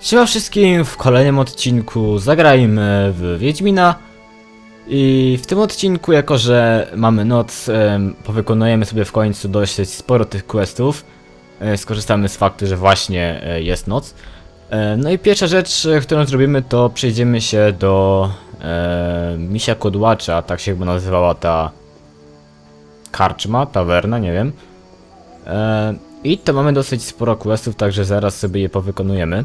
Siema wszystkim, w kolejnym odcinku zagrajmy w Wiedźmina i w tym odcinku, jako że mamy noc, em, powykonujemy sobie w końcu dosyć sporo tych questów. E, Skorzystamy z faktu, że właśnie e, jest noc. E, No i pierwsza rzecz, którą zrobimy, to przejdziemy się do Misia Kodłacza, tak się chyba nazywała ta karczma, tawerna, nie wiem. I to mamy dosyć sporo questów, także zaraz sobie je powykonujemy.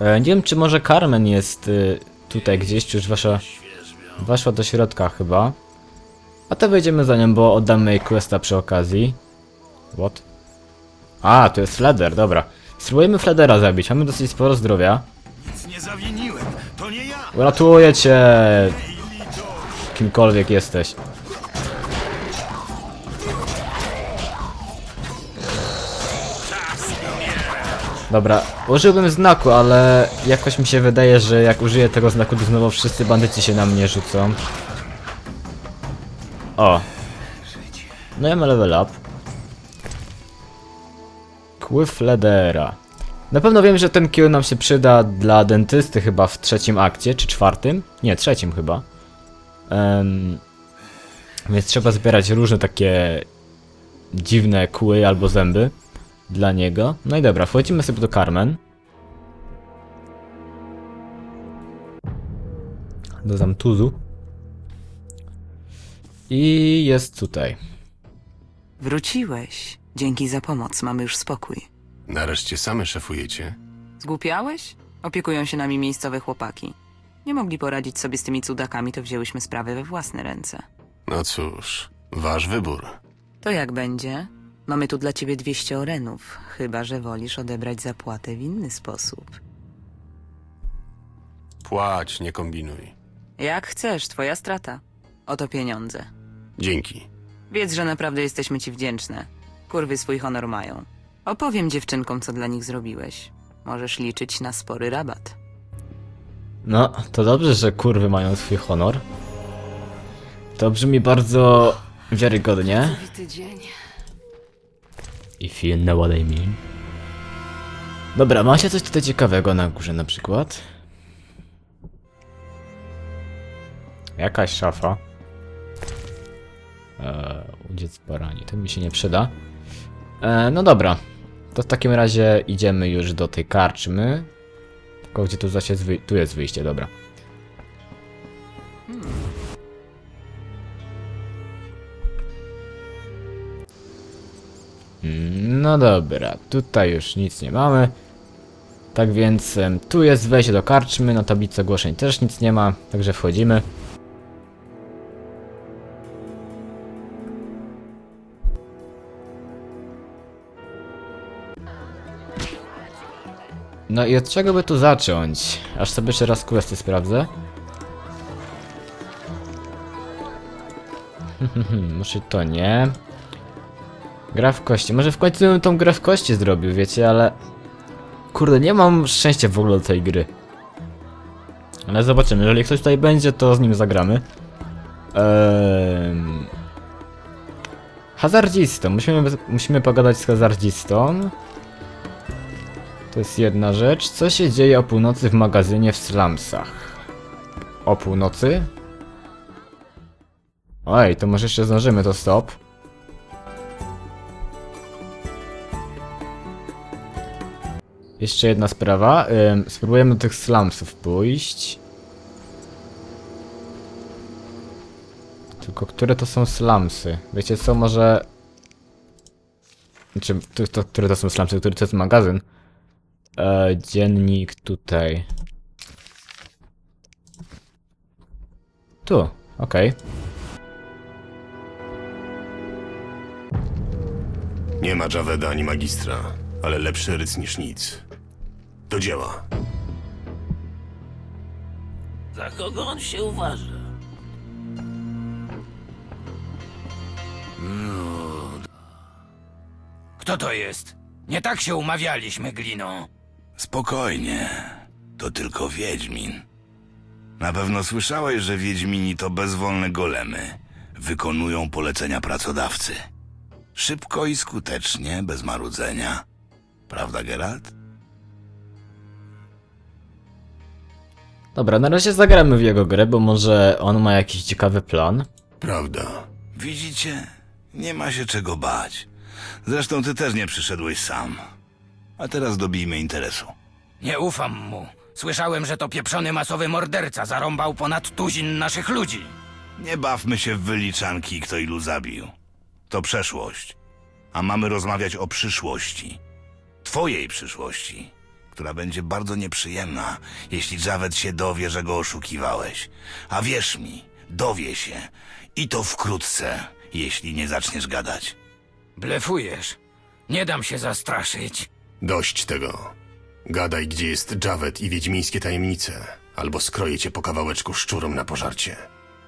E, nie wiem, czy może Carmen jest y, tutaj gdzieś, czy już wasza, weszła do środka chyba. A to wejdziemy za nią, bo oddamy jej questa przy okazji. What? A, to jest Fleder, dobra. Spróbujemy Fledera zabić, mamy dosyć sporo zdrowia. Nic nie zawiniłem, to nie ja! Uratuję cię, kimkolwiek jesteś. Dobra, użyłbym znaku, ale jakoś mi się wydaje, że jak użyję tego znaku, to znowu wszyscy bandyci się na mnie rzucą. O. No i mamy level up. Kływ Ledera. Na pewno wiem, że ten kill nam się przyda dla dentysty chyba w trzecim akcie, czy czwartym? Nie, trzecim chyba. Em, więc trzeba zbierać różne takie dziwne kły albo zęby dla niego. No i dobra, wchodzimy sobie do Carmen. Do Zamtuzu. I jest tutaj. Wróciłeś. Dzięki za pomoc, mamy już spokój. Nareszcie same szefujecie. Zgłupiałeś? Opiekują się nami miejscowe chłopaki. Nie mogli poradzić sobie z tymi cudakami, to wzięłyśmy sprawę we własne ręce. No cóż, wasz wybór. To jak będzie? Mamy tu dla ciebie 200 orenów, chyba że wolisz odebrać zapłatę w inny sposób. Płać, nie kombinuj. Jak chcesz, twoja strata. Oto pieniądze. Dzięki. Wiedz, że naprawdę jesteśmy ci wdzięczne. Kurwy swój honor mają. Opowiem dziewczynkom, co dla nich zrobiłeś. Możesz liczyć na spory rabat. No, to dobrze, że kurwy mają swój honor. To brzmi bardzo wiarygodnie. dzień. If you know what I mean. Dobra, macie coś tutaj ciekawego na górze na przykład? Jakaś szafa. Eee, udziec barani, to mi się nie przyda. Eee, no dobra. To w takim razie idziemy już do tej karczmy. Tylko gdzie tu zaś jest Tu jest wyjście, dobra. Mm, No dobra, tutaj już nic nie mamy. Tak więc tu jest wejście do karczmy, na tablicy ogłoszeń też nic nie ma, także wchodzimy. No i od czego by tu zacząć? Aż sobie jeszcze raz questy sprawdzę. Może to nie. Gra w kości. Może w końcu bym tą grę w kości zrobił, wiecie, ale... Kurde, nie mam szczęścia w ogóle do tej gry. Ale zobaczymy, jeżeli ktoś tutaj będzie, to z nim zagramy. Ehm... Hazardzistą. Musimy, musimy pogadać z hazardzistą. To jest jedna rzecz. Co się dzieje o północy w magazynie w slumsach? O północy? Oj, to może jeszcze zdążymy to stop. Jeszcze jedna sprawa. Ym, spróbujemy do tych slumsów pójść. Tylko które to są slumsy? Wiecie co, może... Znaczy, to, to, które to są slumsy, który to jest magazyn? E, dziennik tutaj. Tu, okej. Nie ma Javeda ani magistra, ale lepszy ryc niż nic. Do dzieła. Za kogo on się uważa? Kto to jest? Nie tak się umawialiśmy, Glino. Spokojnie, to tylko Wiedźmin. Na pewno słyszałeś, że Wiedźmini to bezwolne golemy. Wykonują polecenia pracodawcy. Szybko i skutecznie, bez marudzenia. Prawda, Geralt? Dobra, na razie zagramy w jego grę, bo może on ma jakiś ciekawy plan. Prawda. Widzicie? Nie ma się czego bać. Zresztą ty też nie przyszedłeś sam. A teraz dobijmy interesu. Nie ufam mu. Słyszałem, że to pieprzony masowy morderca zarąbał ponad tuzin naszych ludzi. Nie bawmy się w wyliczanki, kto ilu zabił. To przeszłość. A mamy rozmawiać o przyszłości. Twojej przyszłości, która będzie bardzo nieprzyjemna, jeśli Javed się dowie, że go oszukiwałeś. A wierz mi, dowie się. I to wkrótce, jeśli nie zaczniesz gadać. Blefujesz. Nie dam się zastraszyć. Dość tego. Gadaj, gdzie jest Javed i wiedźmińskie tajemnice, albo skroję cię po kawałeczku szczurom na pożarcie.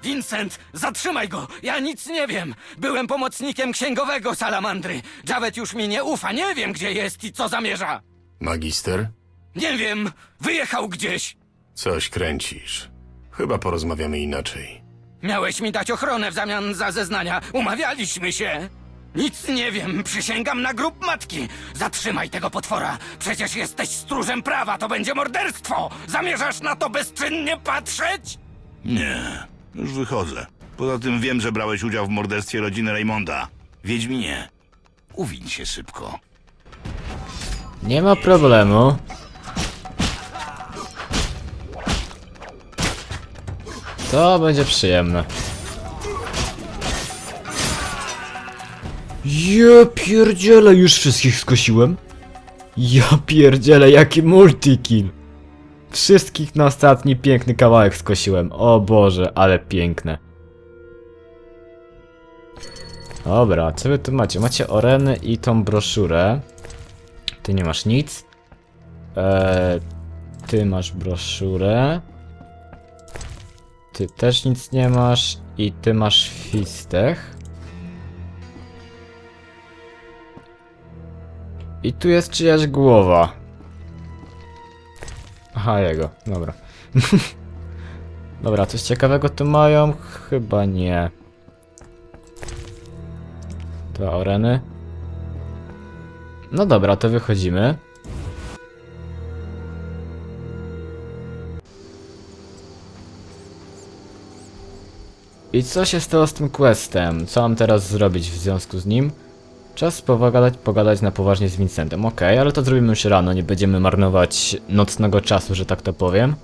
Vincent, zatrzymaj go! Ja nic nie wiem! Byłem pomocnikiem księgowego salamandry. Javet już mi nie ufa, nie wiem gdzie jest i co zamierza. Magister? Nie wiem, wyjechał gdzieś. Coś kręcisz. Chyba porozmawiamy inaczej. Miałeś mi dać ochronę w zamian za zeznania. Umawialiśmy się. Nic nie wiem, przysięgam na grób matki. Zatrzymaj tego potwora. Przecież jesteś stróżem prawa, to będzie morderstwo. Zamierzasz na to bezczynnie patrzeć? Nie, już wychodzę. Poza tym wiem, że brałeś udział w morderstwie rodziny Raymonda. Wiedźminie, uwiń się szybko. Nie ma problemu. To będzie przyjemne. Ja pierdzielę, już wszystkich skosiłem. Ja pierdzielę, jaki multikill. Wszystkich na ostatni piękny kawałek skosiłem. O Boże, ale piękne. Dobra, co wy tu macie? Macie oreny i tą broszurę. Ty nie masz nic. Eee, ty masz broszurę. Ty też nic nie masz. I ty masz fistech. I tu jest czyjaś głowa. Aha, jego. Dobra. Dobra, coś ciekawego tu mają? Chyba nie. Dwa oreny. No dobra, to wychodzimy. I co się stało z tym questem? Co mam teraz zrobić w związku z nim? Czas pogadać, pogadać na poważnie z Vincentem. Okej, ale to zrobimy już rano, nie będziemy marnować nocnego czasu, że tak to powiem.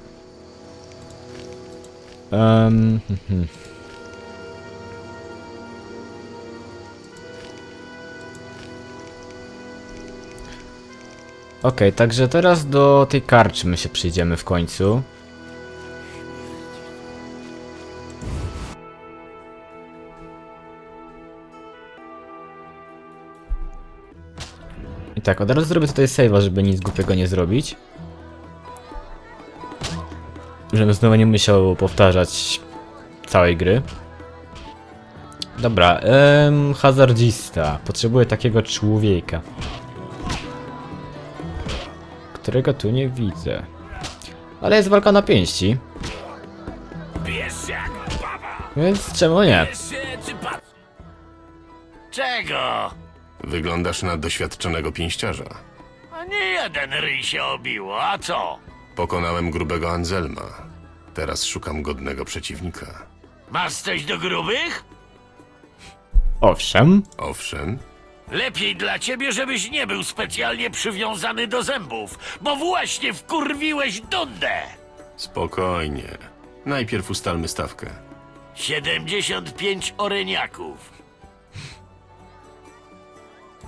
Um, Okej, także teraz do tej karczmy się przyjdziemy w końcu. Tak, od razu zrobię tutaj save'a, żeby nic głupiego nie zrobić. Żebym znowu nie musiał powtarzać całej gry. Dobra, em, hazardzista. Potrzebuję takiego człowieka którego tu nie widzę. Ale jest walka na pięści, więc czemu nie? Czego? Wyglądasz na doświadczonego pięściarza. A nie jeden ryj się obiło, a co? Pokonałem grubego Anselma. Teraz szukam godnego przeciwnika. Masz coś do grubych? Owszem. Owszem, Lepiej dla ciebie, żebyś nie był specjalnie przywiązany do zębów, bo właśnie wkurwiłeś Dundę! spokojnie. Najpierw ustalmy stawkę. 75 oreniaków.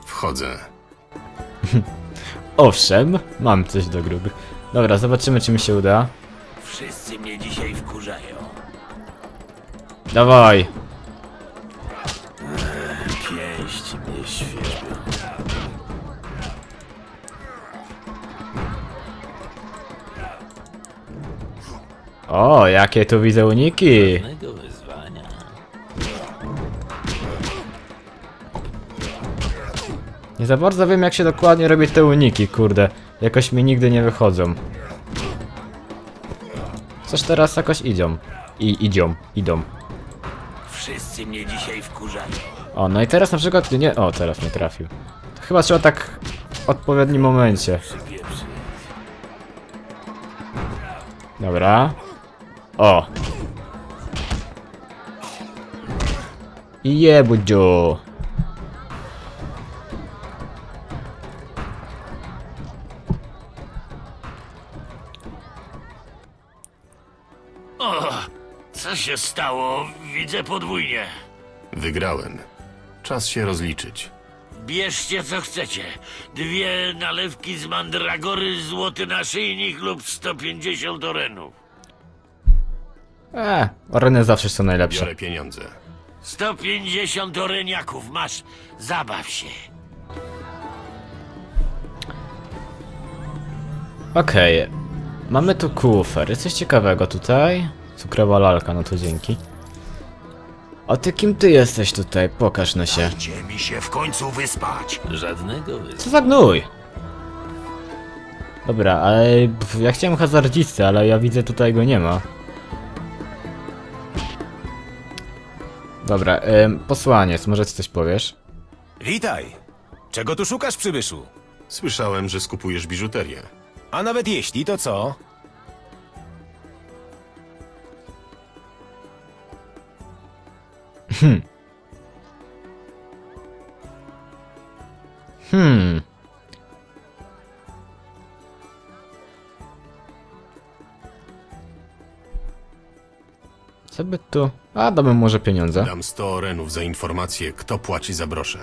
Wchodzę. Owszem, mam coś do grubych. Dobra, zobaczymy czy mi się uda. Wszyscy mnie dzisiaj wkurzają. Dawaj. Pięści mnie świeżbią. O, jakie tu widzę uniki. Nie za bardzo wiem jak się dokładnie robi te uniki, kurde. Jakoś mi nigdy nie wychodzą. Coś teraz jakoś idą. I idą, idą. Wszyscy mnie dzisiaj wkurzają. O, no i teraz na przykład nie... O, teraz nie trafił. To chyba trzeba tak w odpowiednim momencie. Dobra. O! Jebudziu! Się stało? Widzę podwójnie. Wygrałem. Czas się rozliczyć. Bierzcie co chcecie. Dwie nalewki z mandragory, złoty naszyjnik lub 150 orenów. E, oreny zawsze są najlepsze. Biorę pieniądze. 150 oreniaków masz. Zabaw się. Okej. Mamy tu kufer. Jest coś ciekawego tutaj. Cukrowa lalka, no to dzięki. A ty kim ty jesteś tutaj? Pokaż no się. Dajcie mi się w końcu wyspać. Żadnego wy... Co za gnój? Dobra, ale pf, ja chciałem hazardzisty, ale ja widzę tutaj go nie ma. Dobra, ym, posłaniec, może ty coś powiesz? Witaj! Czego tu szukasz, przybyszu? Słyszałem, że skupujesz biżuterię. A nawet jeśli, to co? Hmm. Co by tu... A, damy może pieniądze. Dam 100 orenów za informację, kto płaci za brosze.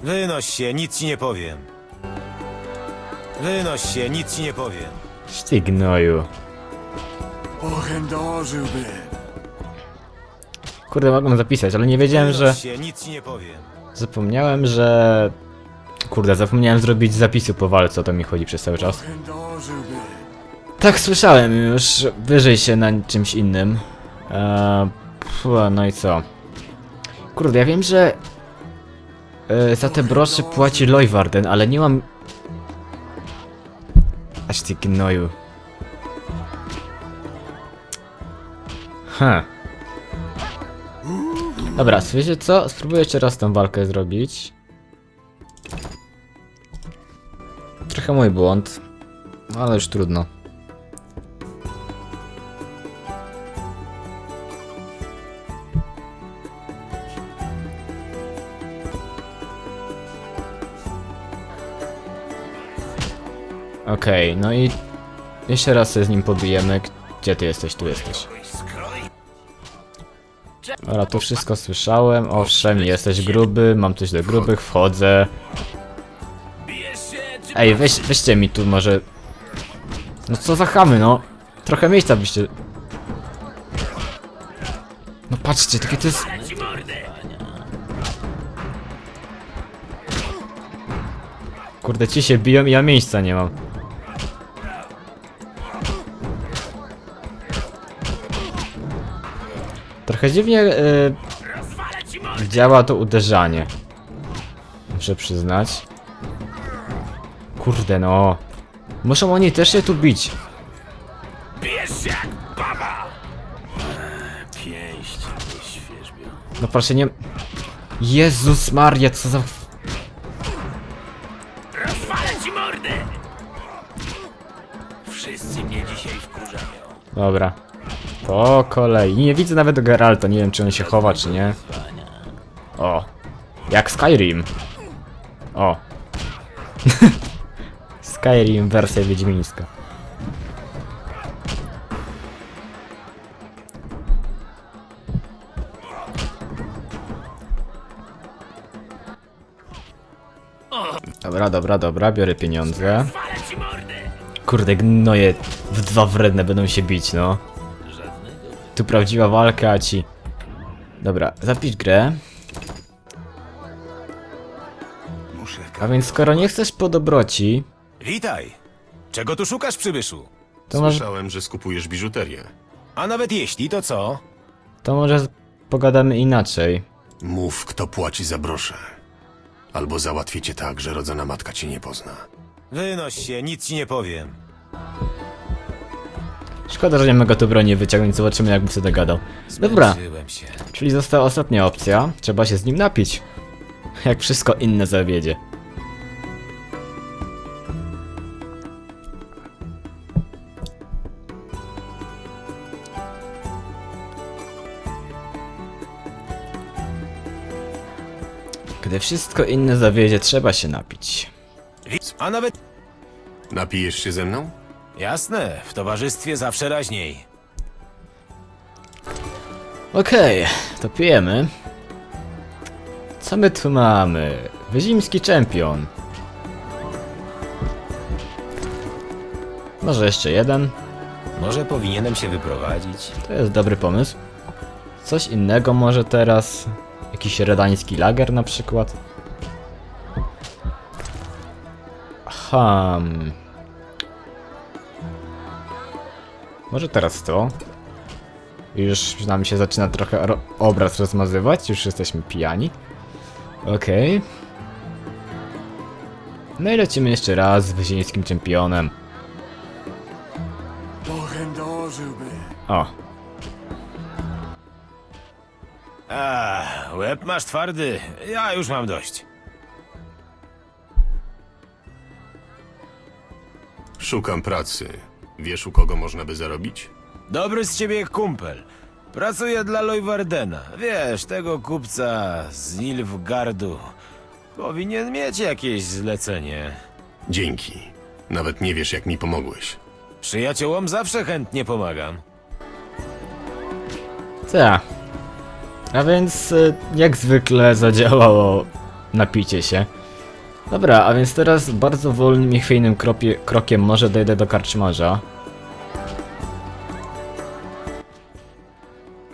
Wynoś się, nic ci nie powiem. Wynoś się, nic ci nie powiem. Ty gnoju. Pochędożyłby. Kurde, mogłem zapisać, ale nie wiedziałem, że... Się, nic nie powiem. Zapomniałem, że... Kurde, zapomniałem zrobić zapisu po walce, o to mi chodzi przez cały czas. Tak, słyszałem już. Wyżej się na czymś innym. Eee, pff, no i co? Kurde, ja wiem, że e, za te brosze płaci Leuwarden, ale nie mam... Aż ty gnoju. Ha. Dobra, wiecie co? Spróbuję jeszcze raz tę walkę zrobić. Trochę mój błąd. Ale już trudno. Okej, no i jeszcze raz się z nim pobijemy. Gdzie ty jesteś? Tu jesteś. Dobra, tu wszystko słyszałem. Owszem, jesteś gruby, mam coś do grubych, wchodzę. Ej, weź, weźcie mi tu może... No co za chamy, no. Trochę miejsca byście... No patrzcie, takie to jest... Kurde, ci się biją i ja miejsca nie mam. Trochę dziwnie y, działa to uderzanie. Muszę przyznać. Kurde no. Muszą oni też się tu bić. Jak baba! Pięść nie świeżbią. No proszę nie... Jezus Maria, co za... Rozwalę ci mordę! Wszyscy mnie dzisiaj wkurzają. Dobra. Po kolei. Nie widzę nawet Geralta, nie wiem czy on się chowa czy nie. O. Jak Skyrim. O. Skyrim wersja wiedźmińska. Dobra, dobra, dobra, biorę pieniądze. Kurde, gnoje w dwa wredne będą się bić, no. Tu prawdziwa walka, a ci... Dobra, zapisz grę. A więc skoro nie chcesz po dobroci, Witaj! Czego tu szukasz, przybyszu? to może, Słyszałem, że skupujesz biżuterię. A nawet jeśli, to co? to może pogadamy inaczej. Mów, kto płaci za brosze. Albo załatwię cię tak, że rodzona matka cię nie pozna. Wynoś się, nic ci nie powiem. Szkoda, że nie mogę tu broni wyciągnąć, zobaczymy jakbym sobie dogadał. No dobra, czyli została ostatnia opcja, trzeba się z nim napić. Jak wszystko inne zawiedzie. Gdy wszystko inne zawiedzie, trzeba się napić. A nawet... Napijesz się ze mną? Jasne, w towarzystwie zawsze raźniej. Okej, to pijemy. Co my tu mamy? Wyzimski czempion. Może jeszcze jeden? Może powinienem się wyprowadzić? To jest dobry pomysł. Coś innego może teraz? Jakiś redański lager na przykład? Hmm. Może teraz to? Już nam się zaczyna trochę ro- obraz rozmazywać, już jesteśmy pijani. Okej. No i lecimy jeszcze raz z wyzieńskim czempionem. O, A, łeb masz twardy. Ja już mam dość. Szukam pracy. Wiesz, u kogo można by zarobić? Dobry z ciebie kumpel. Pracuję dla Lojwardena. Wiesz, tego kupca z Nilfgardu. Powinien mieć jakieś zlecenie. Dzięki. Nawet nie wiesz, jak mi pomogłeś. Przyjaciołom zawsze chętnie pomagam. Tak. A więc y, jak zwykle zadziałało napicie się. Dobra, a więc teraz bardzo wolnym i chwiejnym kropie, krokiem może dojdę do karczmarza.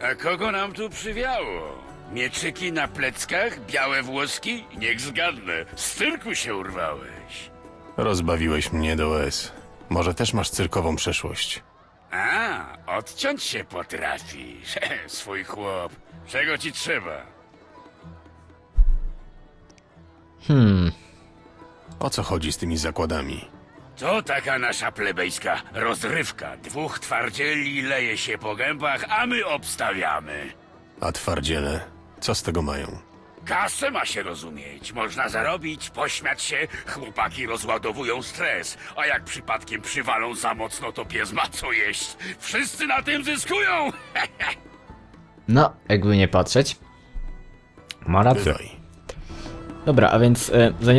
A kogo nam tu przywiało? Mieczyki na pleckach, białe włoski? Niech zgadnę, z cyrku się urwałeś. Rozbawiłeś mnie do łez. Może też masz cyrkową przeszłość. A, odciąć się potrafisz, swój chłop. Czego ci trzeba? Hmm, O co chodzi z tymi zakładami? To taka nasza plebejska rozrywka. Dwóch twardzieli leje się po gębach, a my obstawiamy. A twardziele? Co z tego mają? Kasę ma się rozumieć, można zarobić, pośmiać się, chłopaki rozładowują stres, a jak przypadkiem przywalą za mocno, to pies ma co jeść. Wszyscy na tym zyskują! no, jakby nie patrzeć. Ma rację. Bywaj. Dobra, a więc e, za-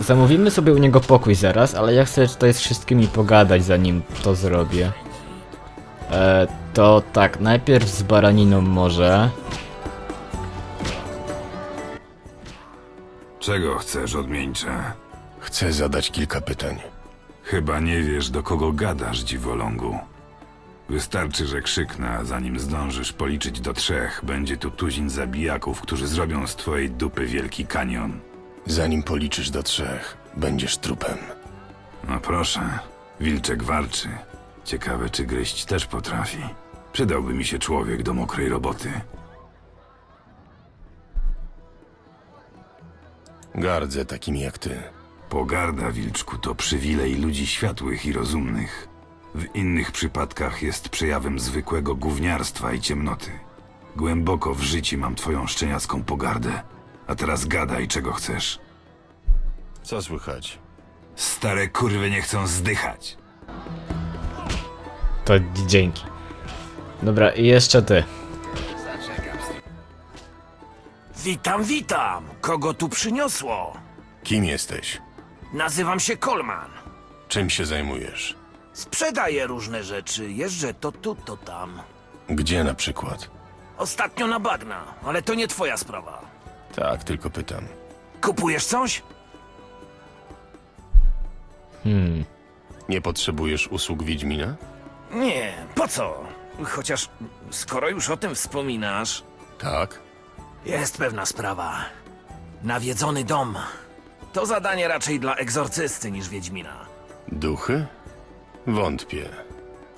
zamówimy sobie u niego pokój zaraz, ale ja chcę tutaj z wszystkimi pogadać zanim to zrobię. E, to tak, najpierw z baraniną może. Czego chcesz, odmieńcze? Chcę zadać kilka pytań. Chyba nie wiesz, do kogo gadasz, dziwolągu. Wystarczy, że krzyknę, a zanim zdążysz policzyć do trzech, będzie tu tuzin zabijaków, którzy zrobią z twojej dupy wielki kanion. Zanim policzysz do trzech, będziesz trupem. No proszę, wilczek warczy. Ciekawe, czy gryźć też potrafi. Przydałby mi się człowiek do mokrej roboty. Gardzę takimi jak ty. Pogarda, wilczku, to przywilej ludzi światłych i rozumnych. W innych przypadkach jest przejawem zwykłego gówniarstwa i ciemnoty. Głęboko w życiu mam twoją szczeniacką pogardę. A teraz gadaj, czego chcesz. Co słychać? Stare kurwy nie chcą zdychać. To dzięki. Dobra, i jeszcze ty. Witam, witam! Kogo tu przyniosło? Kim jesteś? Nazywam się Kolman. Czym się zajmujesz? Sprzedaję różne rzeczy, jeżdżę to tu, to tam. Gdzie na przykład? Ostatnio na bagna, ale to nie twoja sprawa. Tak, tylko pytam. Kupujesz coś? Hmm. Nie potrzebujesz usług Wiedźmina? Nie, po co? Chociaż skoro już o tym wspominasz, Tak. jest pewna sprawa. Nawiedzony dom. To zadanie raczej dla egzorcysty niż Wiedźmina. Duchy? Wątpię.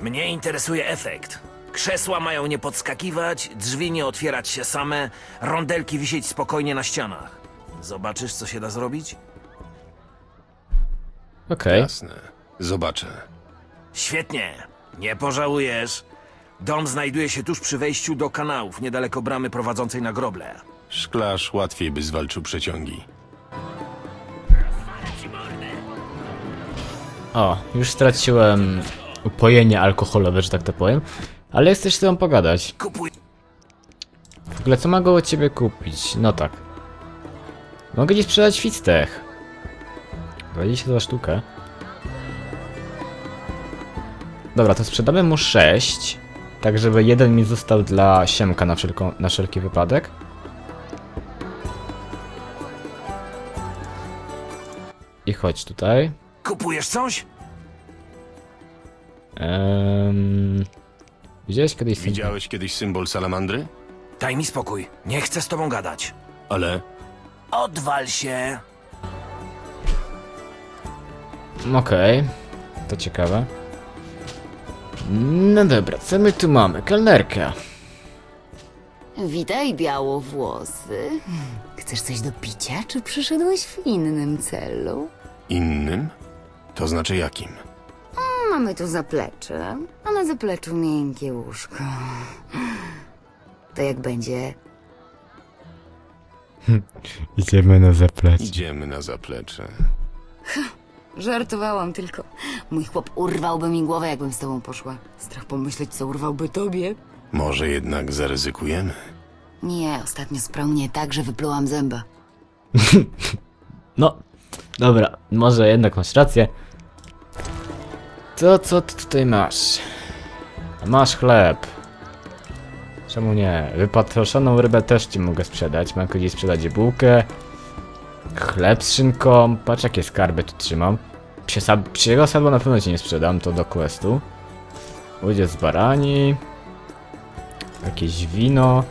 Mnie interesuje efekt. Krzesła mają nie podskakiwać, drzwi nie otwierać się same, rondelki wisieć spokojnie na ścianach. Zobaczysz, co się da zrobić? Okej. Jasne. Zobaczę. Świetnie, nie pożałujesz. Dom znajduje się tuż przy wejściu do kanałów, niedaleko bramy prowadzącej na groble. Szklarz łatwiej by zwalczył przeciągi. O, już straciłem upojenie alkoholowe, że tak to powiem. Ale jesteś z tobą pogadać. Kupuj. W ogóle co mogę u ciebie kupić? No tak. Mogę ci sprzedać fistech. 20 za sztukę. Dobra, to sprzedamy mu 6. Tak, żeby jeden mi został dla siemka na, wszelką, na wszelki wypadek. I chodź tutaj. Kupujesz coś? Um, widziałeś kiedyś symbol? Widziałeś kiedyś symbol salamandry? Daj mi spokój. Nie chcę z tobą gadać. Ale Odwal się. Okej, to ciekawe. No dobra, co my tu mamy? Kelnerka. Witaj, białowłosy. Chcesz coś do picia, czy przyszedłeś w innym celu? innym? To znaczy jakim? Mamy tu zaplecze, a na zapleczu miękkie łóżko. To jak będzie? Idziemy na zapleć. Idziemy na zaplecze. Żartowałam tylko. Mój chłop urwałby mi głowę, jakbym z tobą poszła. Strach pomyśleć, co urwałby tobie. Może jednak zaryzykujemy? Nie, ostatnio sprał mnie tak, że wyplułam zęba. No, dobra, może jednak masz rację. To co ty tutaj masz? Masz chleb. Czemu nie? Wypatroszoną rybę też ci mogę sprzedać. Mogę ci sprzedać bułkę. Chleb z szynką. Patrz jakie skarby tu trzymam. Psie, psiego sadła na pewno ci nie sprzedam, to do questu. Ujdzie z barani. Jakieś wino.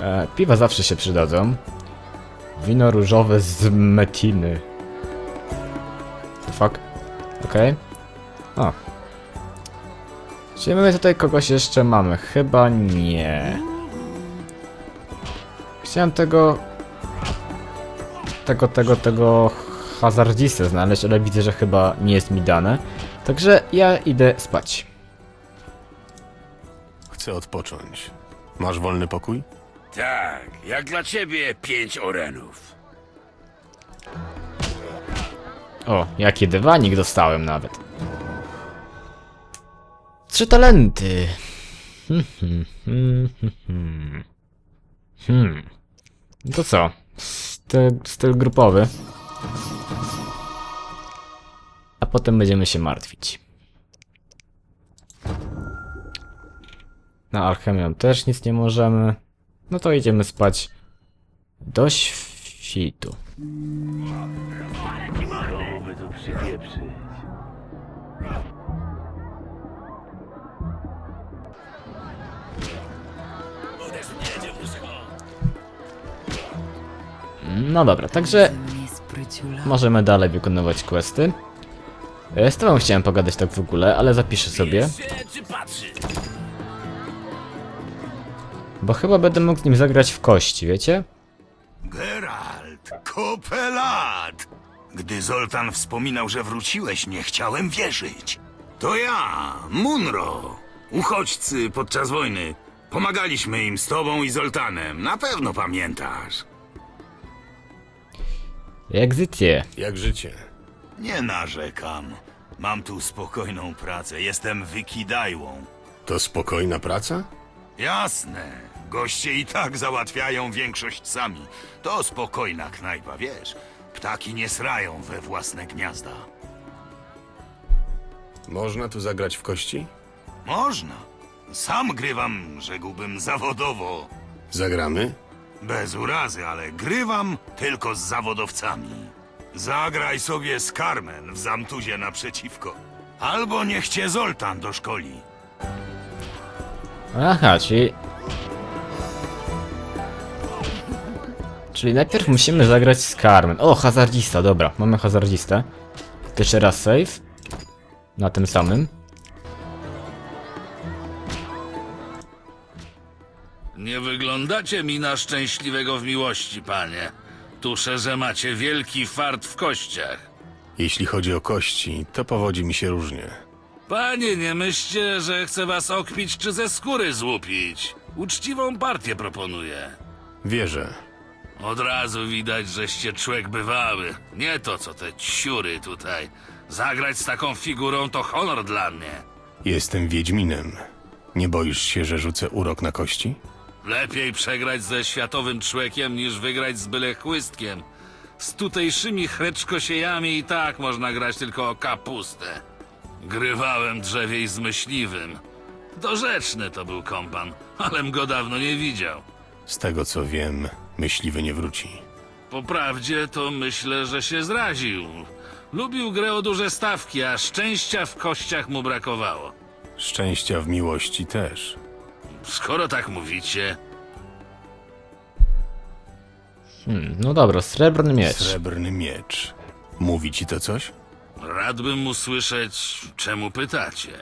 E, piwa zawsze się przydadzą. Wino różowe z metiny. The fuck? Okej. O. Czy my tutaj kogoś jeszcze mamy? Chyba nie. Chciałem tego... Tego, tego, tego hazardzistę znaleźć, ale widzę, że chyba nie jest mi dane. Także ja idę spać. Chcę odpocząć. Masz wolny pokój? Tak, jak dla ciebie pięć orenów. O, jaki dywanik dostałem nawet. Trzy talenty. Hmm, hmm, hmm, hmm. No to co? Styl, styl grupowy. A potem będziemy się martwić. Na alchemią też nic nie możemy. No to idziemy spać do świtu. No dobra, także możemy dalej wykonywać questy. E, Z tobą chciałem pogadać tak w ogóle, ale zapiszę sobie, bo chyba będę mógł z nim zagrać w kości, wiecie? Geralt, kopę lat! Gdy Zoltan wspominał, że wróciłeś, nie chciałem wierzyć. To ja, Munro. Uchodźcy podczas wojny. Pomagaliśmy im z tobą i Zoltanem. Na pewno pamiętasz. Egzycję. Jak życie? Nie narzekam. Mam tu spokojną pracę. Jestem wykidajłą. To spokojna praca? Jasne. Goście i tak załatwiają większość sami. To spokojna knajpa, wiesz. Ptaki nie srają we własne gniazda. Można tu zagrać w kości? Można. Sam grywam, rzekłbym, zawodowo. Zagramy? Bez urazy, ale grywam tylko z zawodowcami. Zagraj sobie z Carmen w zamtuzie naprzeciwko. Albo niech cię Zoltan doszkoli. Aha, czyli... Czyli najpierw musimy zagrać z Carmen. O, hazardzista, dobra, mamy hazardzistę. Jeszcze raz save. Na tym samym. Nie wyglądacie mi na szczęśliwego w miłości, panie. Tuszę, że macie wielki fart w kościach. Jeśli chodzi o kości, to powodzi mi się różnie. Panie, nie myślcie, że chcę was okpić czy ze skóry złupić. Uczciwą partię proponuję. Wierzę. Od razu widać, żeście człowiek bywały. Nie to, co te ciury tutaj. Zagrać z taką figurą to honor dla mnie. Jestem Wiedźminem. Nie boisz się, że rzucę urok na kości? Lepiej przegrać ze światowym człowiekiem niż wygrać z byle chłystkiem. Z tutejszymi chreczkosiejami i tak można grać tylko o kapustę. Grywałem drzewiej z myśliwym. Dorzeczny to był kompan, alem go dawno nie widział. Z tego co wiem, myśliwy nie wróci. Po prawdzie to myślę, że się zraził. Lubił grę o duże stawki, a szczęścia w kościach mu brakowało. Szczęścia w miłości też. Skoro tak mówicie, Hmm, no dobra, srebrny miecz. Srebrny miecz. Mówi ci to coś? radbym usłyszeć, czemu pytacie.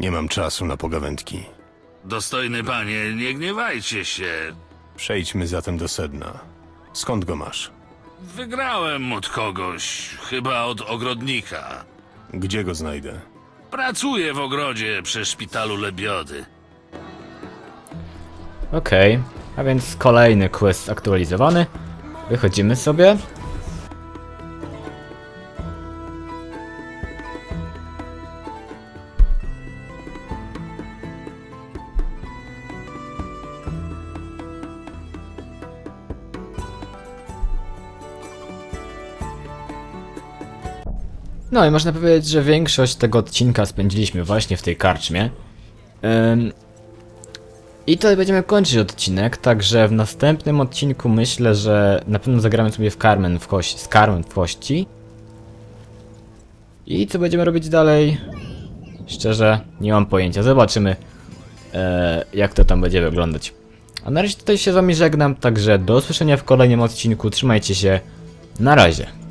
Nie mam czasu na pogawędki. Dostojny panie, nie gniewajcie się. Przejdźmy zatem do sedna. Skąd go masz? Wygrałem od kogoś, chyba od ogrodnika. Gdzie go znajdę? Pracuję w ogrodzie przy szpitalu Lebiody. Okej, a więc kolejny quest aktualizowany. Wychodzimy sobie. No i można powiedzieć, że większość tego odcinka spędziliśmy właśnie w tej karczmie. I tutaj będziemy kończyć odcinek, także w następnym odcinku myślę, że na pewno zagramy sobie w Carmen w kości, z Carmen w kości. I co będziemy robić dalej? Szczerze, nie mam pojęcia. Zobaczymy, e, jak to tam będzie wyglądać. A na razie tutaj się z wami żegnam, także do usłyszenia w kolejnym odcinku. Trzymajcie się. Na razie.